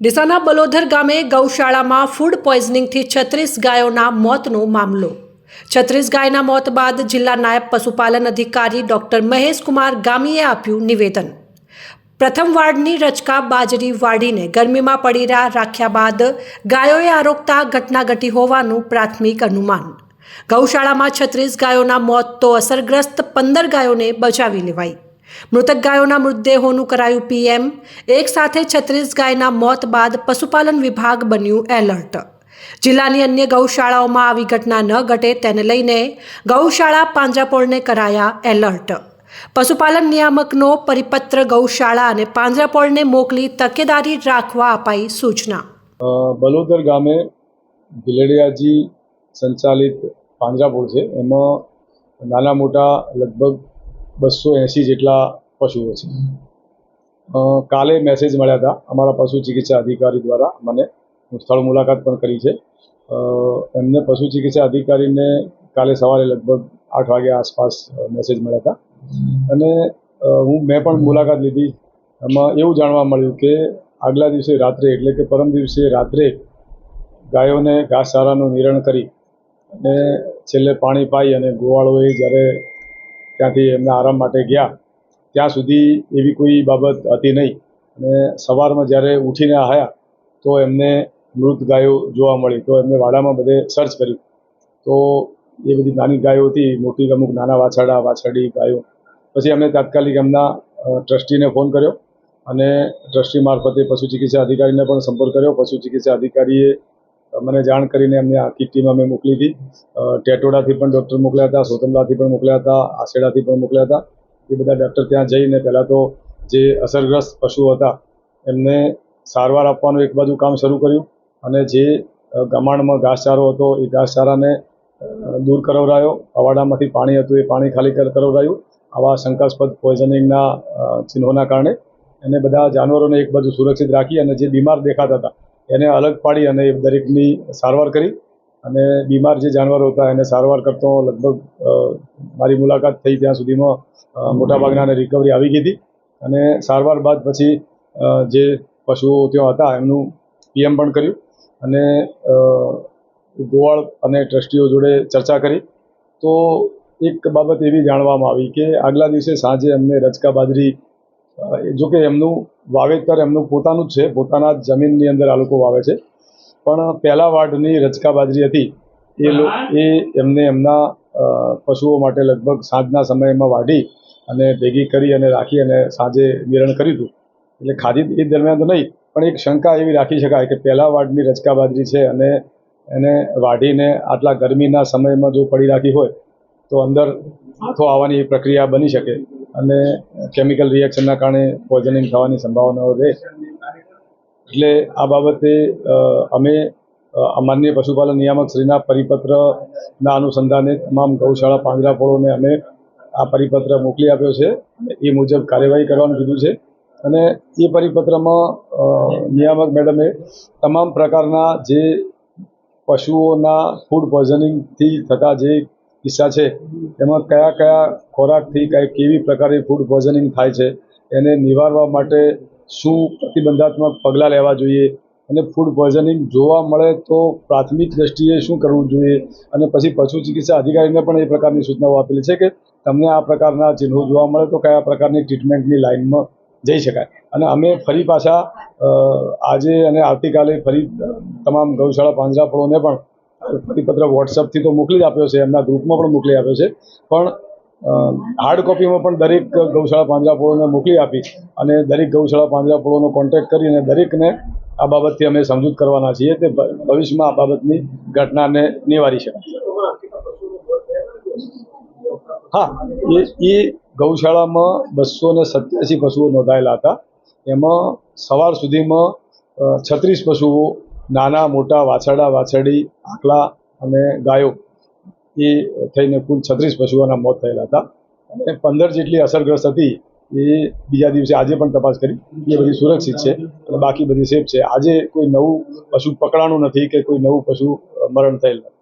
ડીસાના બલોધર ગામે ગૌશાળામાં ફૂડ પોઈઝનિંગથી છત્રીસ ગાયોના મોતનો મામલો. છત્રીસ ગાયના મોત બાદ જિલ્લા નાયબ પશુપાલન અધિકારી ડોક્ટર મહેશકુમાર ગામીએ આપ્યું નિવેદન. પ્રથમ વાર્ડની રચકા બાજરી વાડીને ગરમીમાં પડી રહ્યા રાખ્યા બાદ ગાયોએ આરોગતા ઘટના ઘટી હોવાનું પ્રાથમિક અનુમાન. ગૌશાળામાં છત્રીસ ગાયોના મોત તો અસરગ્રસ્ત પંદર ગાયોને બચાવી લેવાઈ. મૃતક ગાયોના મૃતદેહોનું કરાયું પીએમ. એક સાથે છત્રીસ ગાયના મોત બાદ પશુપાલન વિભાગ બન્યું એલર્ટ. જિલ્લાની અન્ય ગૌશાળાઓમાં આવી ઘટના ન ઘટે તેને લઈને ગૌશાળા પાંજરાપોળને કરાયા એલર્ટ. પશુપાલન નિયામકનો પરિપત્ર ગૌશાળા અને પાંજરાપોળને મોકલી તકેદારી રાખવા અપાઈ સૂચના. બલોદર ગામે ભીલડિયાજી સંચાલિત પાંજરાપોળ છે. એમાં નાના મોટા લગભગ બસો એંસી જેટલા પશુઓ છે. કાલે મેસેજ મળ્યા હતા. અમારા પશુ ચિકિત્સા અધિકારી દ્વારા મને હું સ્થળ મુલાકાત પણ કરી છે. એમને પશુ ચિકિત્સા અધિકારીને કાલે સવારે લગભગ આઠ વાગ્યા આસપાસ મેસેજ મળ્યા હતા. અને હું, મેં પણ મુલાકાત લીધી. એમાં એવું જાણવા મળ્યું કે આગલા દિવસે રાત્રે, એટલે કે પરમ દિવસે રાત્રે ગાયોને ઘાસચારાનું નિરણ કરી અને છેલ્લે પાણી પાઈ અને ગોવાળોએ જ્યારે ત્યાંથી એમના આરામ માટે ગયા. ત્યાં સુધી એવી કોઈ બાબત હતી નહીં. અને સવારમાં જ્યારે ઉઠીને આવ્યા તો એમને મૃત ગાયો જોવા મળી. તો એમને વાડામાં બધે સર્ચ કર્યું. તો એ બધી નાની ગાયો હતી, મોટી અમુક નાના વાછરડા, વાછરડી ગાયો. પછી અમે તાત્કાલિક એમના ટ્રસ્ટીને ફોન કર્યો. અને ટ્રસ્ટી મારફતે પશુ ચિકિત્સા અધિકારીને પણ સંપર્ક કર્યો. પશુ ચિકિત્સા અધિકારીએ મને જાણ કરીને એમને આખી ટીમ અમે મોકલી હતી. ટેટોડાથી પણ ડૉક્ટર મોકલ્યા હતા, સોતમલાથી પણ મોકલ્યા હતા આસેડાથી પણ મોકલ્યા હતા. એ બધા ડૉક્ટર ત્યાં જઈને પહેલાં તો જે અસરગ્રસ્ત પશુઓ હતા, એમને સારવાર આપવાનું એક બાજુ કામ શરૂ કર્યું અને જે ગમાણમાં ઘાસચારો હતો, એ ઘાસચારાને દૂર કરાવરાયો અવાડામાંથી પાણી હતું, એ પાણી ખાલી કર- કરાવરાયું આવા શંકાસ્પદ પોઈઝનિંગના ચિહ્નોના કારણે એને બધા જાનવરોને એક બાજુ સુરક્ષિત રાખી અને જે બીમાર દેખાતા હતા એને અલગ પાડી અને એ દરેકની સારવાર કરી અને બીમાર જે જાનવરો હતા એને સારવાર કરતો લગભગ મારી મુલાકાત થઈ ત્યાં સુધીમાં મોટાભાગના મોટાભાગનાને રિકવરી આવી ગઈ હતી. અને સારવાર બાદ પછી જે પશુઓ ત્યાં હતા એમનું પીએમ પણ કર્યું અને ગોવાળ અને ટ્રસ્ટીઓ જોડે ચર્ચા કરી. તો એક બાબત એવી જાણવામાં આવી કે આગલા દિવસે સાંજે અમને રચકા બાજરી જોકે એમનું વાવેતર એમનું પોતાનું જ છે. પોતાના જ જમીનની અંદર આ લોકો વાવે છે. પણ પહેલા વાર્ડની રચકા બાજરી હતી. એ એ એમને એમના પશુઓ માટે લગભગ સાંજના સમયમાં વાઢી અને ભેગી કરી અને રાખી અને સાંજે વિરણ કર્યું હતું. એટલે ખાધી એ દરમિયાન તો નહીં, પણ એક શંકા એવી રાખી શકાય કે પહેલા વાડની રચકા બાજરી છે અને એને વાઢીને આટલા ગરમીના સમયમાં જો પડી રાખી હોય, તો અંદર આથો આવવાની પ્રક્રિયા બની શકે. અને કેમિકલ રિએક્શનના કારણે પોઈઝનિંગ થવાની સંભાવનાઓ રહે. એટલે આ બાબતે અમે માન્ય પશુપાલન નિયામક શ્રીના પરિપત્રના અનુસંધાને તમામ ગૌશાળા પાંજરાપોળોને અમે આ પરિપત્ર મોકલી આપ્યો છે. એ મુજબ કાર્યવાહી કરવાનું કીધું છે. અને એ પરિપત્રમાં નિયામક મેડમે તમામ પ્રકારના જે પશુઓના ફૂડ પોઈઝનિંગથી થતા જે કિસ્સા છે. એમાં કયા કયા ખોરાકથી કઈ કેવી પ્રકારની ફૂડ પોઈઝનિંગ થાય છે, એને નિવારવા માટે શું પ્રતિબંધાત્મક પગલાં લેવા જોઈએ અને ફૂડ પોઈઝનિંગ જોવા મળે તો પ્રાથમિક દ્રષ્ટિએ શું કરવું જોઈએ અને પછી પશુ ચિકિત્સા અધિકારીને પણ એ પ્રકારની સૂચનાઓ આપેલી છે કે તમને આ પ્રકારના ચિહ્નો જોવા મળે તો કયા પ્રકારની ટ્રીટમેન્ટની લાઇનમાં જઈ શકાય. અને અમે ફરી પાછા આજે અને આવતીકાલે ફરી તમામ ગૌશાળા પાંજરાપોળોને પણ પરિપત્ર વોટ્સઅપથી તો મોકલી આપ્યો છે, એમના ગ્રુપમાં પણ મોકલી આપ્યો છે. પણ હાર્ડ કોપીમાં પણ દરેક ગૌશાળા પાંજરાપોળોને મોકલી આપી અને દરેક ગૌશાળા પાંજરાપોળોનો કોન્ટેક્ટ કરી અને દરેકને આ બાબતથી અમે સમજૂત કરવાના છીએ તે ભવિષ્યમાં આ બાબતની ઘટનાને નિવારી શકાય. હા, એ એ ગૌશાળામાં બસો ને સત્યાસી પશુઓ નોંધાયેલા હતા. એમાં સવાર સુધીમાં છત્રીસ પશુઓ નાના, મોટા, વાછરડા, વાછરડી, આકલા અને ગાયો એ થઈને કુલ છત્રીસ પશુઓના મોત થયેલા હતા. અને પંદર જેટલી અસરગ્રસ્ત હતી એ બીજા દિવસે આજે પણ તપાસ કરી. એ બધી સુરક્ષિત છે અને બાકી બધી સેફ છે. આજે કોઈ નવું પશુ પકડાણું નથી કે કોઈ નવું પશુ મરણ થયેલ નથી.